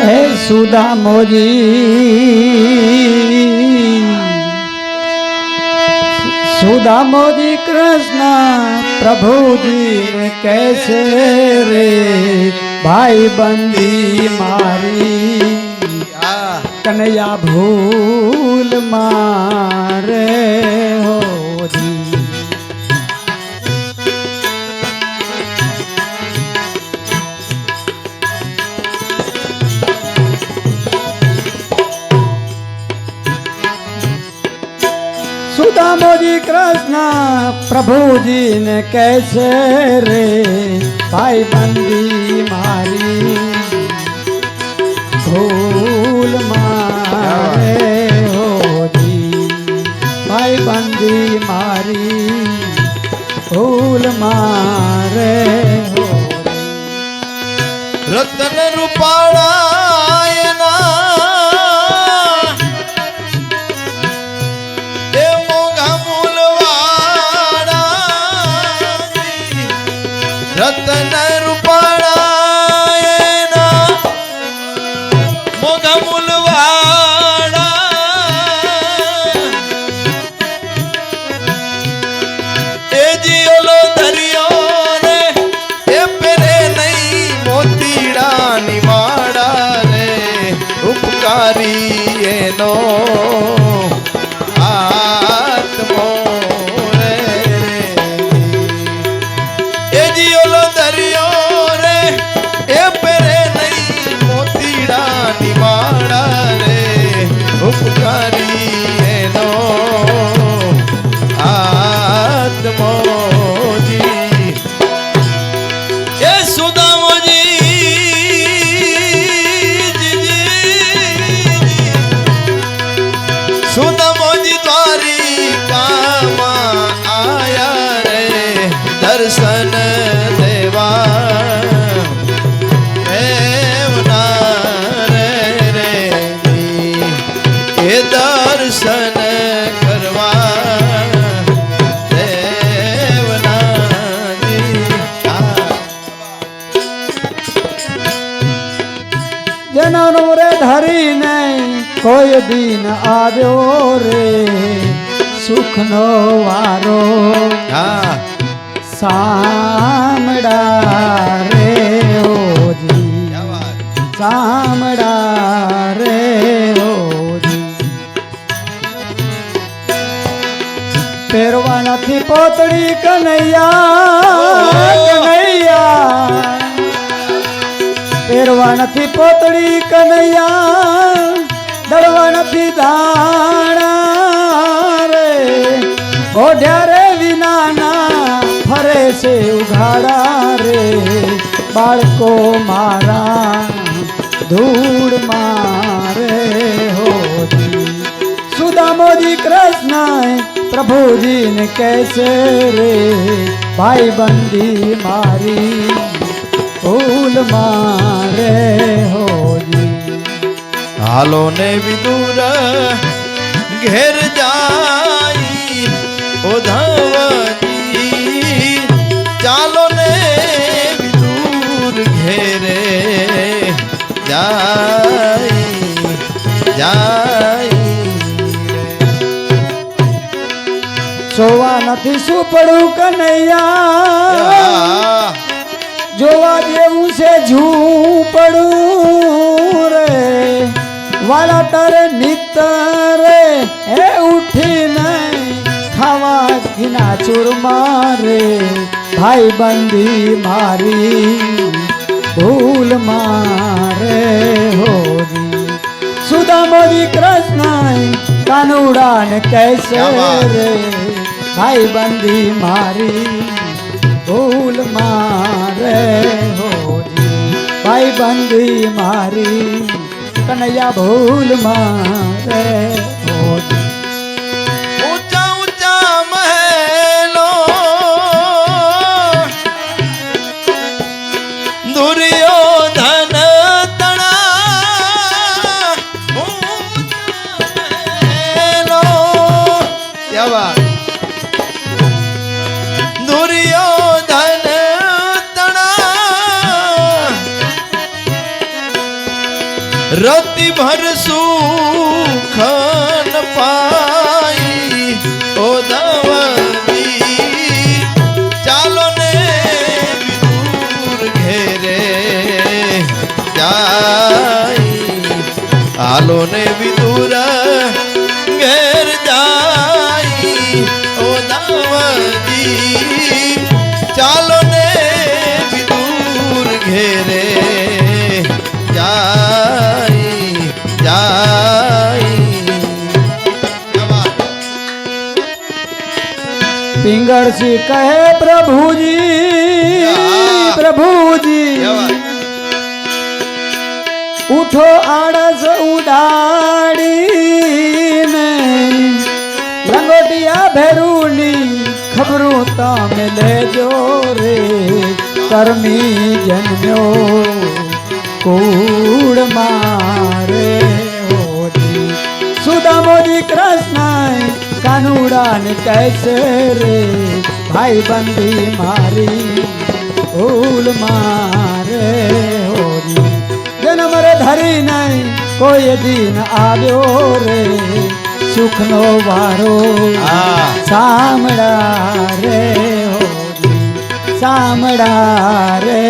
હે સુદામોજી સુદામોજી કૃષ્ણ પ્રભુજી કૈસે રે ભાઈ બંદી મારી કનૈયા ભૂલ મારે હોજી. કૃષ્ણ પ્રભુજી ને કૈસે રે, ભાઈ બંદી મારી, ભૂલ મારે હોજી. ભાઈ બંદી મારી, ભૂલ મારે ముఖములు వా हरिओम ધરીને કોઈ દિન આવ્યો રે સુખનો વારો. હા. સામડા રે ઓજી સામડા રે પહેરવા નથી પોતડી કનૈયા કનૈયા. પહેરવા નથી પોતડી કનૈયા દળવા નથી દાણા રે ઓઢ્યા રે વિનાના ફરે છે ઉઘાડા રે બાળકો મારા ધૂળ મારે હોજી સુદામોજી કૃષ્ણ પ્રભુજીને કૈસે રે ભાઈ બંદી મારી ફૂલ મારે હોજી હાલો ને વિદુર ઘેર જાઈ ઓધવજી ચાલો ને વિદુર ઘેરે જાઈ જાઈ સોવા નથી શું પડું કનૈયા રે. જોવા જેવું છે ઝૂંપડું રે. વાળા તારે એ હે ઉઠીને ખાવા ઘીના ચૂરમા રે. ભાઈ બંદી મારી ભૂલ મારે હોજી. સુદામોજી કૃષ્ણ કાનુડા ને કૈસે રે ભાઈ બંદી મારી ભૂલ મારે બંદી મારી કનૈયા ભૂલ મારે હોજી ઊંચા ઊંચા મહેલો દુર્યોધન તણા. ઊંચા મહેલો. रति भर सुख न पाई ओ दवंदी चालो ने दूर घेरे जाई आलो ने भी दूरा संघर्ष कहे प्रभु जी प्रभु जी उठो आड़स उडाड़ी में। लंगोटिया भैरूनी खबरों तमे जो रे। कर्मी जन्यो कूड़ मारे सुदामो सुदामोदी कृष्ण કાનુડાને કહેશે રે ભાઈ બંધી મારી ભૂલ મારે હોરી. જન્મ રે ધરી નહીં કોઈ દિન આવ્યો રે સુખનો વારો સામડા રે હોરી સામડા રે